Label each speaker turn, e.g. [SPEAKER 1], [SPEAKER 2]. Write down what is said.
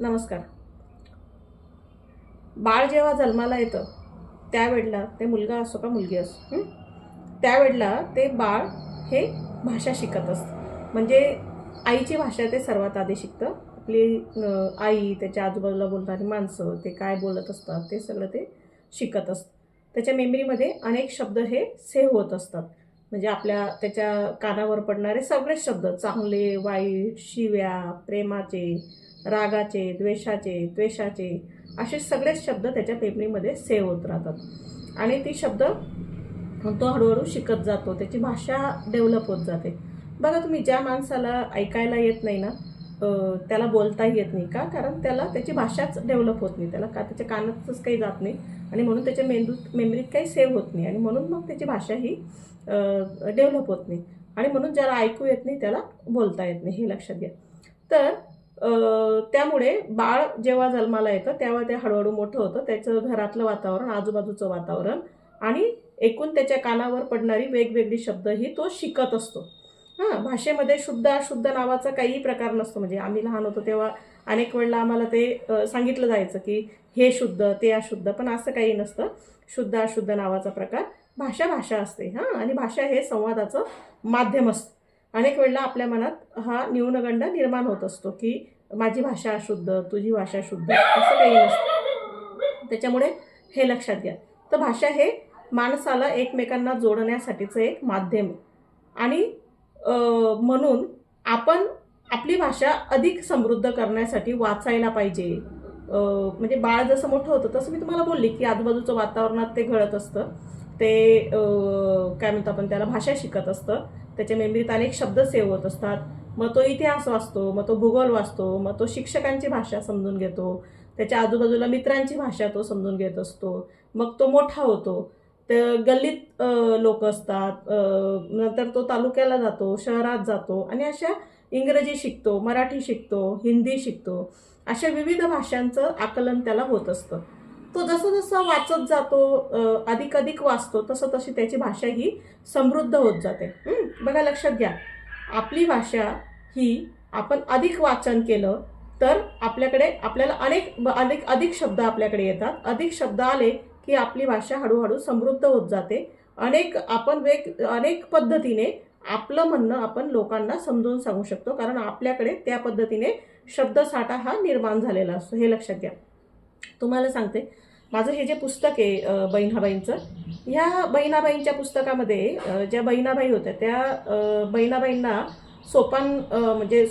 [SPEAKER 1] नमस्कार. बाळ जेव्हा जन्माला येतं त्यावेळेला ते मुलगा असो का मुलगी असो त्यावेळेला ते बाळ हे भाषा शिकत असतं. म्हणजे आईची भाषा ते सर्वात आधी शिकतं. आपली आई त्याच्या आजूबाजूला बोलणारी माणसं ते काय बोलत असतात ते सगळं ते शिकत असतं. त्याच्या मेमरीमध्ये अनेक शब्द हे सेव्ह होत असतात. म्हणजे आपल्या त्याच्या कानावर पडणारे सगळेच शब्द चांगले वाईट शिव्या प्रेमाचे रागाचे द्वेषाचे द्वेषाचे असे सगळेच शब्द त्याच्या मेमरीमध्ये सेव्ह होत राहतात. आणि ती शब्द तो हळूहळू शिकत जातो त्याची भाषा डेव्हलप होत जाते. बघा तुम्ही ज्या माणसाला ऐकायला येत नाही ना त्याला बोलता येत नाही का? कारण त्याला त्याची भाषाच डेव्हलप होत नाही. त्याला का त्याच्या कानातच काही जात नाही. आणि म्हणून त्याच्या मेंदूत मेमरीत काही सेव्ह होत नाही. आणि म्हणून मग त्याची भाषा ही डेव्हलप होत नाही. आणि म्हणून ज्याला ऐकू येत नाही त्याला बोलता येत नाही. हे लक्षात घ्या. तर त्यामुळे बाळ जेव्हा जन्माला येतं तेव्हा ते हळूहळू मोठं होतं. त्याचं घरातलं वातावरण आजूबाजूचं वातावरण आणि एकूण त्याच्या कानावर पडणारी वेगवेगळी शब्द ही तो शिकत असतो. हां भाषेमध्ये शुद्ध अशुद्ध नावाचा काही प्रकार नसतो. म्हणजे आम्ही लहान होतो तेव्हा अनेक वेळेला आम्हाला ते सांगितलं जायचं की हे शुद्ध ते अशुद्ध पण असं काही नसतं. शुद्ध अशुद्ध नावाचा प्रकार भाषा भाषा असते. हां आणि भाषा हे संवादाचं माध्यम असतं अनेक वेळेला आपल्या मनात हा न्यूनगंड निर्माण होत असतो की माझी भाषा अशुद्ध तुझी भाषा शुद्ध असं काही नसतं. त्याच्यामुळे हे लक्षात घ्या. तर भाषा हे माणसाला एकमेकांना जोडण्यासाठीचं एक माध्यम आणि म्हणून आपण आपली भाषा अधिक समृद्ध करण्यासाठी वाचायला पाहिजे. म्हणजे बाळ जसं मोठं होतं तसं मी तुम्हाला बोलली की आजूबाजूचं वातावरणात ते घडत असतं. ते काय म्हणतो आपण त्याला भाषा शिकत असतं. त्याच्या मेमरीत अनेक शब्द सेव्ह होत असतात. मग तो इतिहास वाचतो मग तो भूगोल वाचतो मग तो शिक्षकांची भाषा समजून घेतो. त्याच्या आजूबाजूला मित्रांची भाषा तो समजून घेत असतो. मग तो मोठा होतो. तर गल्लीत लोक असतात नंतर तो तालुक्याला जातो शहरात जातो आणि अशा इंग्रजी शिकतो मराठी शिकतो हिंदी शिकतो अशा विविध भाषांचं आकलन त्याला होत असतं. तो जसं जसं वाचत जातो अधिक अधिक वाचतो तसं तशी त्याची भाषा ही समृद्ध होत जाते. बघा लक्षात घ्या. आपली भाषा ही आपण अधिक वाचन केलं तर आपल्याकडे आपल्याला अनेक अधिक अधिक शब्द आपल्याकडे येतात. अधिक शब्द आले की आपली भाषा हळूहळू समृद्ध होत जाते. अनेक आपण वेग अनेक पद्धतीने आपलं म्हणणं आपण लोकांना समजून सांगू शकतो. कारण आपल्याकडे त्या पद्धतीने शब्दसाठा हा निर्माण झालेला असतो. हे लक्षात घ्या. तुम्हाला सांगते. माझं हे जे पुस्तक आहे बहिणाबाईंचं ह्या बहिणाबाईंच्या पुस्तकामध्ये ज्या बहिणाबाई होत्या त्या बहिणाबाईंना सोपान म्हणजे